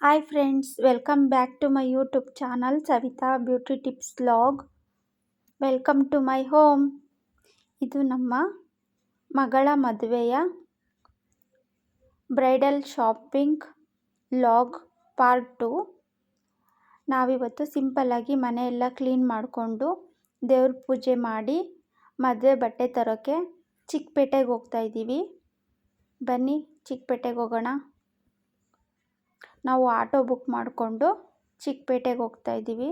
Hi friends welcome back to my YouTube channel Savita beauty tips vlog welcome to my home ಇದು ನಮ್ಮ ಮಗಳ ಮದುವೆಯ bridal shopping vlog part two ನಾವಿವತ್ತು ಸಿಂಪಲ್ಲಾಗಿ ಮನೆಯೆಲ್ಲ ಕ್ಲೀನ್ ಮಾಡಿಕೊಂಡು ದೇವ್ರ ಪೂಜೆ ಮಾಡಿ ಮದುವೆ ಬಟ್ಟೆ ತರೋಕ್ಕೆ ಚಿಕ್ಕಪೇಟೆಗೆ ಹೋಗ್ತಾ ಇದ್ದೀವಿ. ಬನ್ನಿ ಚಿಕ್ಕಪೇಟೆಗೆ ಹೋಗೋಣ. ನಾವು ಆಟೋ ಬುಕ್ ಮಾಡಿಕೊಂಡು ಚಿಕ್ಕಪೇಟೆಗೆ ಹೋಗ್ತಾ ಇದ್ದೀವಿ.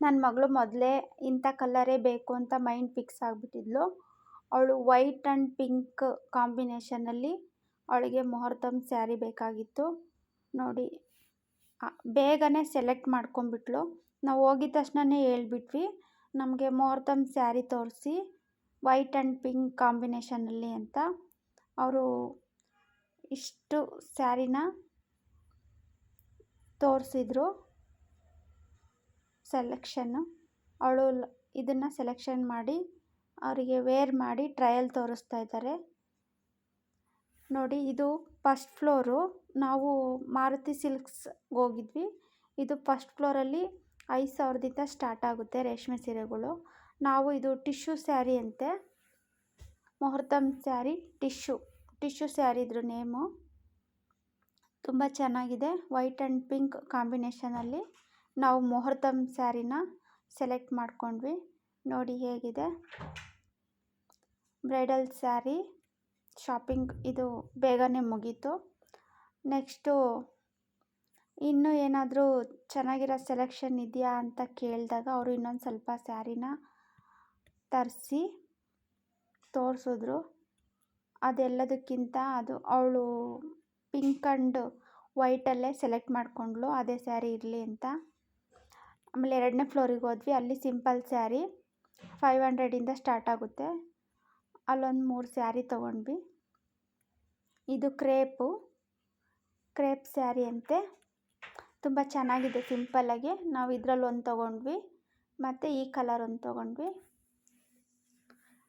ನನ್ನ ಮಗಳು ಮೊದಲೇ ಇಂಥ ಕಲರೇ ಬೇಕು ಅಂತ ಮೈಂಡ್ ಫಿಕ್ಸ್ ಆಗಿಬಿಟ್ಟಿದ್ಲು. ಅವಳು ವೈಟ್ ಆ್ಯಂಡ್ ಪಿಂಕ್ ಕಾಂಬಿನೇಷನಲ್ಲಿ ಅವಳಿಗೆ ಮೊಹರ್ತಮ್ ಸ್ಯಾರಿ ಬೇಕಾಗಿತ್ತು. ನೋಡಿ ಬೇಗನೆ ಸೆಲೆಕ್ಟ್ ಮಾಡ್ಕೊಂಬಿಟ್ಲು ನಾವು ಹೋಗಿದ ತಕ್ಷಣನೇ ಹೇಳ್ಬಿಟ್ವಿ, ನಮಗೆ ಮುಹೂರ್ತಮ್ ಸ್ಯಾರಿ ತೋರಿಸಿ ವೈಟ್ ಆ್ಯಂಡ್ ಪಿಂಕ್ ಕಾಂಬಿನೇಷನಲ್ಲಿ ಅಂತ. ಅವರು ಇಷ್ಟು ಸ್ಯಾರಿನ ತೋರಿಸಿದ್ರು ಸೆಲೆಕ್ಷನ್ನು ಅವಳು ಇದನ್ನು ಸೆಲೆಕ್ಷನ್ ಮಾಡಿ, ಅವರಿಗೆ ವೇರ್ ಮಾಡಿ ಟ್ರಯಲ್ ತೋರಿಸ್ತಾ ಇದ್ದಾರೆ ನೋಡಿ, ಇದು ಫಸ್ಟ್ ಫ್ಲೋರು ನಾವು ಮಾರುತಿ ಸಿಲ್ಕ್ಸ್ಗೆ ಹೋಗಿದ್ವಿ. ಇದು ಫಸ್ಟ್ ಫ್ಲೋರಲ್ಲಿ ಐದು ಸಾವಿರದಿಂದ ಸ್ಟಾರ್ಟ್ ಆಗುತ್ತೆ ರೇಷ್ಮೆ ಸೀರೆಗಳು. ನಾವು ಇದು ಟಿಶ್ಯೂ ಸ್ಯಾರಿ ಅಂತೆ. Muhurtham saree, tissue. Tissue saree ಇದ್ರ ನೇಮು. ತುಂಬ ಚೆನ್ನಾಗಿದೆ. ವೈಟ್ ಆ್ಯಂಡ್ ಪಿಂಕ್ ಕಾಂಬಿನೇಷನಲ್ಲಿ ನಾವು ಮುಹೂರ್ತಮ್ ಸ್ಯಾರಿನ ಸೆಲೆಕ್ಟ್ ಮಾಡ್ಕೊಂಡ್ವಿ. ನೋಡಿ ಹೇಗಿದೆ. ಬ್ರೈಡಲ್ ಸ್ಯಾರಿ, ಶಾಪಿಂಗ್ ಇದು ಬೇಗನೆ ಮುಗೀತು. ನೆಕ್ಸ್ಟು ಇನ್ನೂ ಏನಾದರೂ ಚೆನ್ನಾಗಿರೋ ಸೆಲೆಕ್ಷನ್ ಇದೆಯಾ ಅಂತ ಕೇಳಿದಾಗ ಅವರು ಇನ್ನೊಂದು ಸ್ವಲ್ಪ ಸ್ಯಾರಿನ ತರಿಸಿ ತೋರಿಸಿದ್ರು. ಅದೆಲ್ಲದಕ್ಕಿಂತ ಅದು ಅವಳು ಪಿಂಕ್ ಆ್ಯಂಡ್ ವೈಟಲ್ಲೇ ಸೆಲೆಕ್ಟ್ ಮಾಡಿಕೊಂಡ್ಳು, ಅದೇ ಸ್ಯಾರಿ ಇರಲಿ ಅಂತ. ಆಮೇಲೆ ಎರಡನೇ ಫ್ಲೋರಿಗೆ ಹೋದ್ವಿ, ಅಲ್ಲಿ ಸಿಂಪಲ್ ಸ್ಯಾರಿ ಫೈವ್ ಹಂಡ್ರೆಡಿಂದ ಸ್ಟಾರ್ಟ್ ಆಗುತ್ತೆ. ಅಲ್ಲೊಂದು ಮೂರು ಸ್ಯಾರಿ ತೊಗೊಂಡ್ವಿ. ಇದು ಕ್ರೇಪು ಕ್ರೇಪ್ ಸ್ಯಾರಿ ಅಂತೆ. ತುಂಬ ಚೆನ್ನಾಗಿದೆ ಸಿಂಪಲ್ಲಾಗಿ. ನಾವು ಇದರಲ್ಲಿ ಒಂದು ತೊಗೊಂಡ್ವಿ. ಮತ್ತು ಈ ಕಲರ್ ಒಂದು ತೊಗೊಂಡ್ವಿ.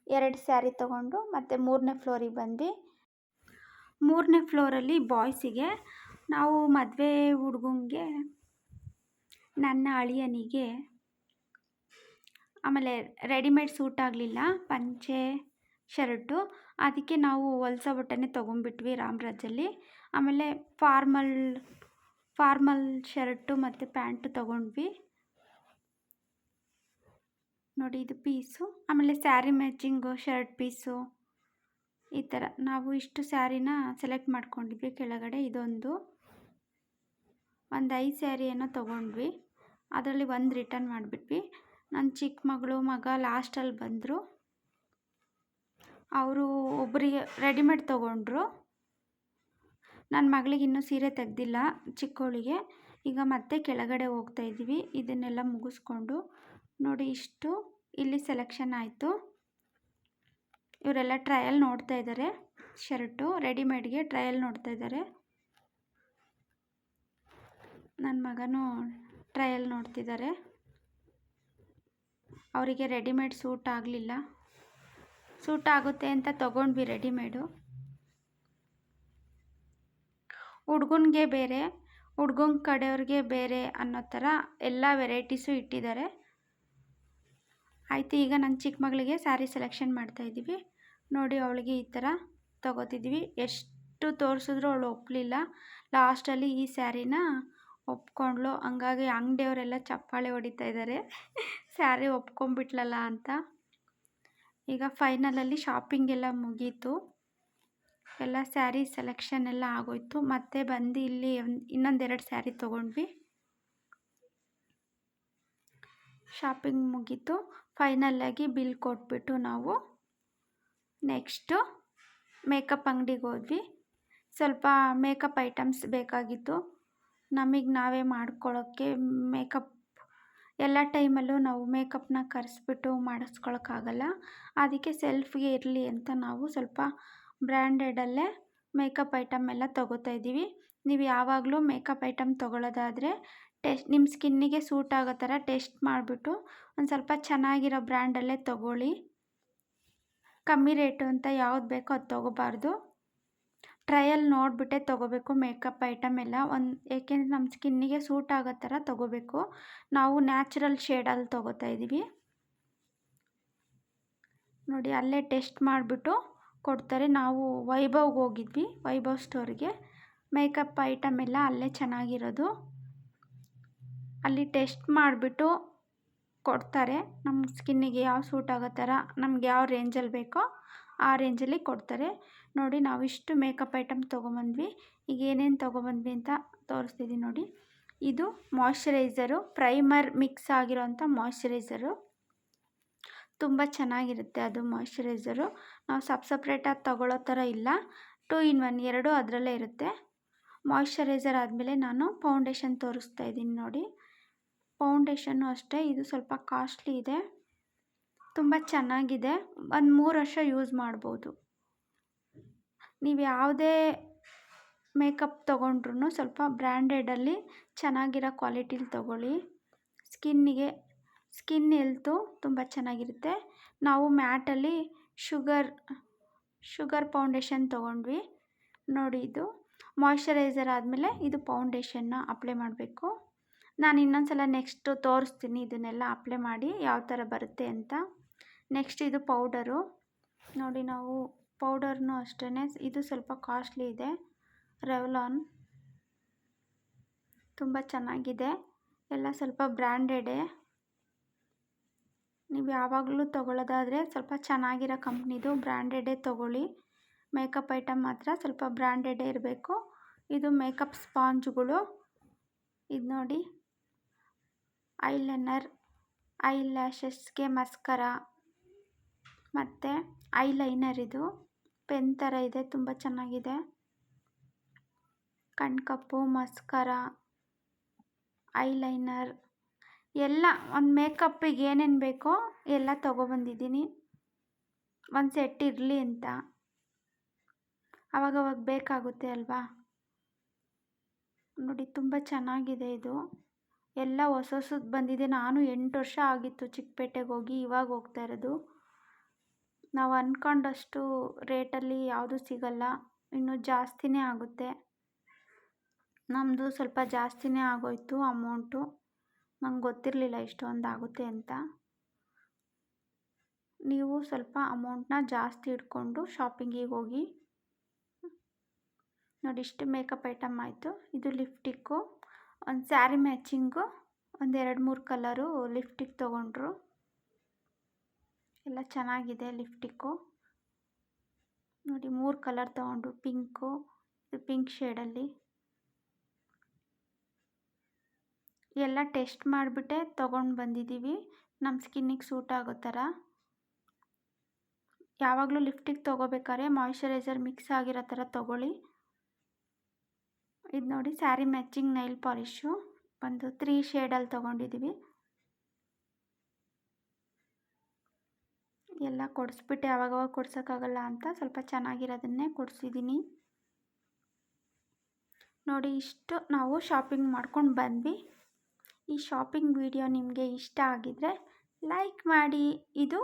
ಎರಡು ಸ್ಯಾರಿ ತೊಗೊಂಡು ಮತ್ತು ಮೂರನೇ ಫ್ಲೋರಿಗೆ ಬಂದ್ವಿ. ಮೂರನೇ ಫ್ಲೋರಲ್ಲಿ ಬಾಯ್ಸಿಗೆ ನಾವು ಮದುವೆ ಹುಡುಗಂಗೆ ನನ್ನ ಅಳಿಯನಿಗೆ ಆಮೇಲೆ ರೆಡಿಮೇಡ್ ಸೂಟ್ ಆಗಲಿಲ್ಲ, ಪಂಚೆ, ಶರ್ಟು. ಅದಕ್ಕೆ ನಾವು ಹೊಲ್ಸ ಬಟ್ಟೆನೇ ತೊಗೊಂಡ್ಬಿಟ್ವಿ ರಾಮರಾಜಲ್ಲಿ ಆಮೇಲೆ ಫಾರ್ಮಲ್ ಫಾರ್ಮಲ್ ಶರ್ಟು ಮತ್ತು ಪ್ಯಾಂಟು ತೊಗೊಂಡ್ವಿ. ನೋಡಿ ಇದು ಪೀಸು. ಆಮೇಲೆ ಸ್ಯಾರಿ ಮ್ಯಾಚಿಂಗು ಶರ್ಟ್ ಪೀಸು. ಈ ಥರ ನಾವು ಇಷ್ಟು ಸ್ಯಾರಿನ ಸೆಲೆಕ್ಟ್ ಮಾಡ್ಕೊಂಡಿದ್ವಿ ಕೆಳಗಡೆ ಇದೊಂದು. ಒಂದು ಐದು ಸ್ಯಾರಿಯನ್ನು ತೊಗೊಂಡ್ವಿ. ಅದರಲ್ಲಿ ಒಂದು ರಿಟರ್ನ್ ಮಾಡಿಬಿಟ್ವಿ. ನನ್ನ ಚಿಕ್ಕ ಮಗಳು ಮಗ ಲಾಸ್ಟಲ್ಲಿ ಬಂದರು. ಅವರು ಒಬ್ಬರಿಗೆ ರೆಡಿಮೇಡ್ ತೊಗೊಂಡ್ರು. ನನ್ನ ಮಗಳಿಗೆ ಇನ್ನೂ ಸೀರೆ ತೆಗೆದಿಲ್ಲ ಚಿಕ್ಕವಳಿಗೆ ಈಗ ಮತ್ತೆ ಕೆಳಗಡೆ ಹೋಗ್ತಾ ಇದ್ದೀವಿ. ಇದನ್ನೆಲ್ಲ ಮುಗಿಸ್ಕೊಂಡು ನೋಡಿ ಇಷ್ಟು. ಇಲ್ಲಿ ಸೆಲೆಕ್ಷನ್ ಆಯಿತು. ಇವರೆಲ್ಲ ಟ್ರಯಲ್ ನೋಡ್ತಾ ಇದ್ದಾರೆ. ಶರ್ಟು ರೆಡಿಮೇಡ್ಗೆ ಟ್ರಯಲ್ ನೋಡ್ತಾ ಇದ್ದಾರೆ. ನನ್ನ ಮಗನೂ ಟ್ರಯಲ್ ನೋಡ್ತಿದ್ದಾರೆ. ಅವರಿಗೆ ರೆಡಿಮೇಡ್ ಸೂಟ್ ಆಗಲಿಲ್ಲ. ಸೂಟ್ ಆಗುತ್ತೆ ಅಂತ ತೊಗೊಂಡ್ವಿ ರೆಡಿಮೇಡು ಹುಡ್ಗನ್ಗೆ ಬೇರೆ, ಹುಡ್ಗನ ಕಡೆಯವ್ರಿಗೆ ಬೇರೆ ಅನ್ನೋ ಥರ ಎಲ್ಲ ವೆರೈಟೀಸು ಇಟ್ಟಿದ್ದಾರೆ. ಆಯಿತು, ಈಗ ನನ್ನ ಚಿಕ್ಕ ಮಗಳಿಗೆ ಸ್ಯಾರಿ ಸೆಲೆಕ್ಷನ್ ಮಾಡ್ತಾಯಿದ್ದೀವಿ ನೋಡಿ, ಅವಳಿಗೆ ಈ ಥರ ತೊಗೋತಿದ್ವಿ ಎಷ್ಟು ತೋರಿಸಿದ್ರು ಅವಳು ಒಪ್ಪಲಿಲ್ಲ ಲಾಸ್ಟಲ್ಲಿ ಈ ಸ್ಯಾರಿನ ಒಪ್ಕೊಂಡ್ಳು. ಹಂಗಾಗಿ ಅಂಗಡಿಯವರೆಲ್ಲ ಚಪ್ಪಾಳೆ ಹೊಡಿತಾ ಇದ್ದಾರೆ. ಸ್ಯಾರಿ ಒಪ್ಕೊಂಬಿಟ್ಲಲ್ಲ ಅಂತ. ಈಗ ಫೈನಲಲ್ಲಿ ಶಾಪಿಂಗ್ ಎಲ್ಲ ಮುಗೀತು. ಎಲ್ಲ ಸ್ಯಾರಿ ಸೆಲೆಕ್ಷನ್ ಎಲ್ಲ ಆಗೋಯ್ತು. ಮತ್ತೆ ಬಂದು ಇಲ್ಲಿ ಇನ್ನೊಂದೆರಡು ಸ್ಯಾರಿ ತೊಗೊಂಡ್ವಿ. ಶಾಪಿಂಗ್ ಮುಗೀತು. ಫೈನಲ್ಲಾಗಿ ಬಿಲ್ ಕೊಟ್ಬಿಟ್ಟು ನಾವು ನೆಕ್ಸ್ಟು ಮೇಕಪ್ ಅಂಗಡಿಗೆ ಹೋದ್ವಿ. ಸ್ವಲ್ಪ ಮೇಕಪ್ ಐಟಮ್ಸ್ ಬೇಕಾಗಿತ್ತು. ನಮಗೆ ನಾವೇ ಮಾಡ್ಕೊಳ್ಳೋಕ್ಕೆ ಮೇಕಪ್ ಎಲ್ಲ ಟೈಮಲ್ಲೂ ನಾವು ಮೇಕಪ್ನ ಕರೆಸ್ಬಿಟ್ಟು ಮಾಡಿಸ್ಕೊಳಕ್ಕಾಗಲ್ಲ. ಅದಕ್ಕೆ ಸೆಲ್ಫ್ಗೆ ಇರಲಿ ಅಂತ ನಾವು ಸ್ವಲ್ಪ ಬ್ರ್ಯಾಂಡೆಡಲ್ಲೇ ಮೇಕಪ್ ಐಟಮ್ ಎಲ್ಲ ತೊಗೋತಾ ಇದ್ದೀವಿ. ನೀವು ಯಾವಾಗಲೂ ಮೇಕಪ್ ಐಟಮ್ ತೊಗೊಳ್ಳೋದಾದರೆ ಟೆಸ್ಟ್, ನಿಮ್ಮ ಸ್ಕಿನ್ನಿಗೆ ಸೂಟ್ ಆಗೋ ಥರ ಟೆಸ್ಟ್ ಮಾಡಿಬಿಟ್ಟು ಒಂದು ಸ್ವಲ್ಪ ಚೆನ್ನಾಗಿರೋ ಬ್ರ್ಯಾಂಡಲ್ಲೇ ತೊಗೊಳ್ಳಿ. ಕಮ್ಮಿ ರೇಟು ಅಂತ ಯಾವ್ದು ಬೇಕೋ ಅದು ತೊಗೋಬಾರ್ದು. ಟ್ರಯಲ್ ನೋಡಿಬಿಟ್ಟೆ ತೊಗೋಬೇಕು ಮೇಕಪ್ ಐಟಮ್ ಎಲ್ಲ. ಒಂದು, ಏಕೆಂದರೆ ನಮ್ಮ ಸ್ಕಿನ್ನಿಗೆ ಸೂಟ್ ಆಗೋ ಥರ ತೊಗೋಬೇಕು. ನಾವು ನ್ಯಾಚುರಲ್ ಶೇಡಲ್ಲಿ ತೊಗೋತಾ ಇದ್ದೀವಿ. ನೋಡಿ, ಅಲ್ಲೇ ಟೆಸ್ಟ್ ಮಾಡಿಬಿಟ್ಟು ಕೊಡ್ತಾರೆ. ನಾವು ವೈಭವ್ಗೆ ಹೋಗಿದ್ವಿ, ವೈಭವ್ ಸ್ಟೋರ್ಗೆ. ಮೇಕಪ್ ಐಟಮ್ ಎಲ್ಲ ಅಲ್ಲೇ ಚೆನ್ನಾಗಿರೋದು. ಅಲ್ಲಿ ಟೆಸ್ಟ್ ಮಾಡಿಬಿಟ್ಟು ಕೊಡ್ತಾರೆ. ನಮ್ಮ ಸ್ಕಿನ್ನಿಗೆ ಯಾವ ಸೂಟ್ ಆಗೋ ಥರ, ನಮ್ಗೆ ಯಾವ ರೇಂಜಲ್ಲಿ ಬೇಕೋ ಆ ರೇಂಜಲ್ಲಿ ಕೊಡ್ತಾರೆ. ನೋಡಿ, ನಾವು ಇಷ್ಟು ಮೇಕಪ್ ಐಟಮ್ ತೊಗೊಂಬಂದ್ವಿ. ಈಗ ಏನೇನು ತೊಗೊಬಂದ್ವಿ ಅಂತ ತೋರಿಸ್ತಿದ್ದೀನಿ ನೋಡಿ. ಇದು ಮಾಯ್ಶ್ಚರೈಸರು, ಪ್ರೈಮರ್ ಮಿಕ್ಸ್ ಆಗಿರೋಂಥ ಮಾಯ್ಶ್ಚರೈಸರು. ತುಂಬ ಚೆನ್ನಾಗಿರುತ್ತೆ ಅದು ಮಾಯಿಶ್ಚರೈಸರು ನಾವು ಸಪ್ ಸಪ್ರೇಟಾಗಿ ತಗೊಳ್ಳೋ ಥರ ಇಲ್ಲ. ಟೂ ಇನ್ ಒನ್ ಎರಡು ಅದರಲ್ಲೇ ಇರುತ್ತೆ. ಮಾಯಿಶ್ಚರೈಸರ್ ಆದಮೇಲೆ ನಾನು ಫೌಂಡೇಶನ್ ತೋರಿಸ್ತಾ ಇದ್ದೀನಿ ನೋಡಿ. ಫೌಂಡೇಶನ್ನು ಅಷ್ಟೇ, ಇದು ಸ್ವಲ್ಪ ಕಾಸ್ಟ್ಲಿ ಇದೆ. ತುಂಬ ಚೆನ್ನಾಗಿದೆ. ಒಂದು ಮೂರು ವರ್ಷ ಯೂಸ್ ಮಾಡ್ಬೋದು. ನೀವು ಯಾವುದೇ ಮೇಕಪ್ ತೊಗೊಂಡ್ರು ಸ್ವಲ್ಪ ಬ್ರ್ಯಾಂಡೆಡಲ್ಲಿ ಚೆನ್ನಾಗಿರೋ ಕ್ವಾಲಿಟಿಲಿ ತೊಗೊಳ್ಳಿ. ಸ್ಕಿನ್ನಿಗೆ ಸ್ಕಿನ್ ಎಲ್ತು ತುಂಬ ಚೆನ್ನಾಗಿರುತ್ತೆ. ನಾವು ಮ್ಯಾಟಲ್ಲಿ ಶುಗರ್ ಶುಗರ್ ಫೌಂಡೇಶನ್ ತೊಗೊಂಡ್ವಿ. ನೋಡಿ ಇದು. ಮಾಯ್ಶ್ಚರೈಸರ್ ಆದಮೇಲೆ ಇದು ಪೌಂಡೇಶನ್ನ ಅಪ್ಲೈ ಮಾಡಬೇಕು. ನಾನು ಇನ್ನೊಂದು ಸಲ ನೆಕ್ಸ್ಟು ತೋರಿಸ್ತೀನಿ ಇದನ್ನೆಲ್ಲ ಅಪ್ಲೈ ಮಾಡಿ ಯಾವ ಥರ ಬರುತ್ತೆ ಅಂತ. ನೆಕ್ಸ್ಟ್ ಇದು ಪೌಡರು ನೋಡಿ ನಾವು ಪೌಡರ್ನು ಅಷ್ಟೇ ಇದು ಸ್ವಲ್ಪ ಕಾಸ್ಟ್ಲಿ ಇದೆ. ರೆವ್ಲಾನ್ ತುಂಬ ಚೆನ್ನಾಗಿದೆ. ಎಲ್ಲ ಸ್ವಲ್ಪ ಬ್ರ್ಯಾಂಡೆಡೇ ನೀವು ಯಾವಾಗಲೂ ತೊಗೊಳ್ಳೋದಾದರೆ ಸ್ವಲ್ಪ ಚೆನ್ನಾಗಿರೋ ಕಂಪ್ನಿದು ಬ್ರ್ಯಾಂಡೆಡೇ ತೊಗೊಳ್ಳಿ. ಮೇಕಪ್ ಐಟಮ್ ಮಾತ್ರ ಸ್ವಲ್ಪ ಬ್ರ್ಯಾಂಡೆಡೇ ಇರಬೇಕು. ಇದು ಮೇಕಪ್ ಸ್ಪಾಂಜ್ಗಳು. ಇದು ನೋಡಿ. ಐಲೈನರ್ ಐ ಲ್ಯಾಶಸ್ಗೆ ಮಸ್ಕರ ಮತ್ತು ಐಲೈನರ್ ಇದು. ಪೆನ್ ಥರ ಇದೆ, ತುಂಬ ಚೆನ್ನಾಗಿದೆ. ಕಣ್ಕಪ್ಪು, ಮಸ್ಕರ, ಐಲೈನರ್. ಎಲ್ಲ, ಒಂದು ಮೇಕಪ್ಪಿಗೆ ಏನೇನು ಬೇಕೋ ಎಲ್ಲ ತೊಗೊಬಂದಿದ್ದೀನಿ. ಒಂದು ಸೆಟ್ ಇರಲಿ ಅಂತ. ಅವಾಗವಾಗ ಬೇಕಾಗುತ್ತೆ ಅಲ್ವಾ? ನೋಡಿ, ತುಂಬ ಚೆನ್ನಾಗಿದೆ ಇದು. ಎಲ್ಲ ಹೊಸ ಹೊಸದು ಬಂದಿದೆ. ನಾನು ಎಂಟು ವರ್ಷ ಆಗಿತ್ತು ಚಿಕ್ಕಪೇಟೆಗೆ ಹೋಗಿ ಇವಾಗ ಹೋಗ್ತಾ ಇರೋದು. ನಾವು ಅಂದ್ಕೊಂಡಷ್ಟು ರೇಟಲ್ಲಿ ಯಾವುದು ಸಿಗಲ್ಲ. ಇನ್ನೂ ಜಾಸ್ತಿನೇ ಆಗುತ್ತೆ. ನಮ್ಮದು ಸ್ವಲ್ಪ ಜಾಸ್ತಿನೇ ಆಗೋಯಿತು ಅಮೌಂಟು. ನಂಗೆ ಗೊತ್ತಿರಲಿಲ್ಲ ಇಷ್ಟೊಂದು ಆಗುತ್ತೆ ಅಂತ. ನೀವು ಸ್ವಲ್ಪ ಅಮೌಂಟನ್ನ ಜಾಸ್ತಿ ಇಟ್ಕೊಂಡು ಶಾಪಿಂಗಿಗೆ ಹೋಗಿ. ನೋಡಿ, ಇಷ್ಟು ಮೇಕಪ್ ಐಟಮ್ ಆಯಿತು. ಇದು ಲಿಫ್ಟಿಕ್ಕು ಒಂದು ಸ್ಯಾರಿ ಮ್ಯಾಚಿಂಗು, ಒಂದು ಎರಡು ಮೂರು ಕಲರು ಲಿಫ್ಟಿಕ್ ತೊಗೊಂಡ್ರು. ಎಲ್ಲ ಚೆನ್ನಾಗಿದೆ ಲಿಫ್ಟಿಕ್ಕು ನೋಡಿ, ಮೂರು ಕಲರ್ ತೊಗೊಂಡ್ರು, ಪಿಂಕು ಪಿಂಕ್ ಶೇಡಲ್ಲಿ. ಎಲ್ಲ ಟೆಸ್ಟ್ ಮಾಡಿಬಿಟ್ಟೆ ತೊಗೊಂಡು ಬಂದಿದ್ದೀವಿ ನಮ್ಮ ಸ್ಕಿನ್ನಿಗೆ ಸೂಟ್ ಆಗೋ ಥರ ಯಾವಾಗಲೂ ಲಿಫ್ಟಿಗೆ ತೊಗೋಬೇಕಾದ್ರೆ ಮಾಯಿಶ್ಚರೈಸರ್ ಮಿಕ್ಸ್ ಆಗಿರೋ ಥರ ತೊಗೊಳ್ಳಿ. ಇದು ನೋಡಿ ಸ್ಯಾರಿ ಮ್ಯಾಚಿಂಗ್ ನೈಲ್ ಪಾಲಿಶು. ಒಂದು ತ್ರೀ ಶೇಡಲ್ಲಿ ತೊಗೊಂಡಿದ್ದೀವಿ ಎಲ್ಲ ಕೊಡಿಸ್ಬಿಟ್ಟು. ಯಾವಾಗವಾಗ ಕೊಡ್ಸೋಕ್ಕಾಗಲ್ಲ ಅಂತ ಸ್ವಲ್ಪ ಚೆನ್ನಾಗಿರೋದನ್ನೇ ಕೊಡಿಸಿದ್ದೀನಿ ನೋಡಿ ಇಷ್ಟು ನಾವು ಶಾಪಿಂಗ್ ಮಾಡ್ಕೊಂಡು ಬಂದ್ವಿ. ಈ ಶಾಪಿಂಗ್ ವಿಡಿಯೋ ನಿಮಗೆ ಇಷ್ಟ ಆಗಿದರೆ ಲೈಕ್ ಮಾಡಿ. ಇದು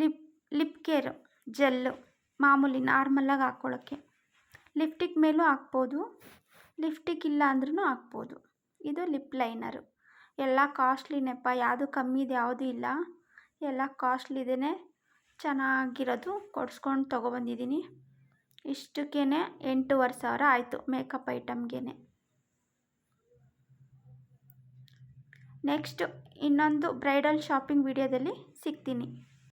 ಲಿಪ್ ಲಿಪ್ ಕೇರ್ ಜೆಲ್ಲು ಮಾಮೂಲಿ ನಾರ್ಮಲಾಗಿ ಹಾಕ್ಕೊಳ್ಳೋಕ್ಕೆ ಲಿಫ್ಟಿಕ್ ಮೇಲೂ ಹಾಕ್ಬೋದು ಲಿಫ್ಟಿಕ್ ಇಲ್ಲ ಅಂದ್ರೂ ಹಾಕ್ಬೋದು. ಇದು ಲಿಪ್ ಲೈನರು ಎಲ್ಲ ಕಾಸ್ಟ್ಲಿನೆಪ್ಪ ಯಾವುದು ಕಮ್ಮಿ ಇದೆ, ಯಾವುದೂ ಇಲ್ಲ. ಎಲ್ಲ ಕಾಸ್ಟ್ಲಿದೇ ಚೆನ್ನಾಗಿರೋದು ಕೊಡ್ಸ್ಕೊಂಡು ತೊಗೊಬಂದಿದ್ದೀನಿ. ಇಷ್ಟಕ್ಕೇ ಎಂಟೂವರೆ ಸಾವಿರ ಆಯಿತು ಮೇಕಪ್ ಐಟಮ್ಗೆ ನೆಕ್ಸ್ಟ್ ಇನ್ನೊಂದು ಬ್ರೈಡಲ್ ಶಾಪಿಂಗ್ ವಿಡಿಯೋದಲ್ಲಿ ಸಿಗ್ತೀನಿ.